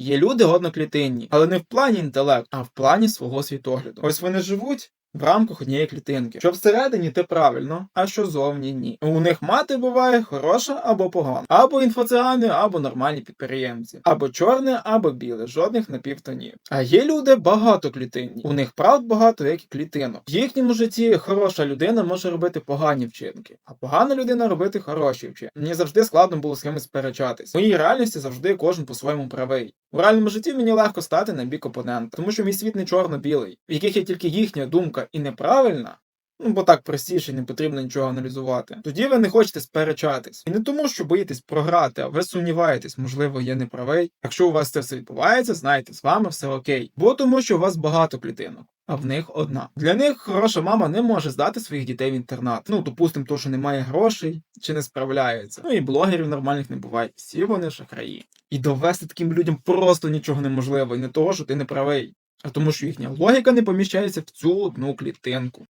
Є люди одноклітинні, але не в плані інтелекту, а в плані свого світогляду. Ось вони живуть. В рамках однієї клітинки. Що всередині те правильно, а що зовні ні. У них мати буває хороша або погана, або інфоціани, або нормальні підприємці, або чорне, або біле, жодних напівтонів. А є люди багатоклітинні. У них правд багато, як і клітинок. В їхньому житті хороша людина може робити погані вчинки, а погана людина робити хороші вчинки. Мені завжди складно було з кимось сперечатись. Моїй реальності завжди кожен по-своєму правий. У реальному житті мені легко стати на бік опонента, тому що мій світ не чорно-білий, в яких є тільки їхня думка і неправильна. Ну, бо так простіше, не потрібно нічого аналізувати. Тоді ви не хочете сперечатись. І не тому, що боїтесь програти, а ви сумніваєтесь, можливо, я не правий. Якщо у вас це все відбувається, знайте, з вами все окей. Бо тому, що у вас багато клітинок. А в них одна. Для них хороша мама не може здати своїх дітей в інтернат. Ну, допустимо, то, що немає грошей чи не справляється. Ну і блогерів нормальних не буває. Всі вони шахраї. І довести таким людям просто нічого неможливо, і не того, що ти не правий, тому, що їхня логіка не поміщається в цю одну клітинку.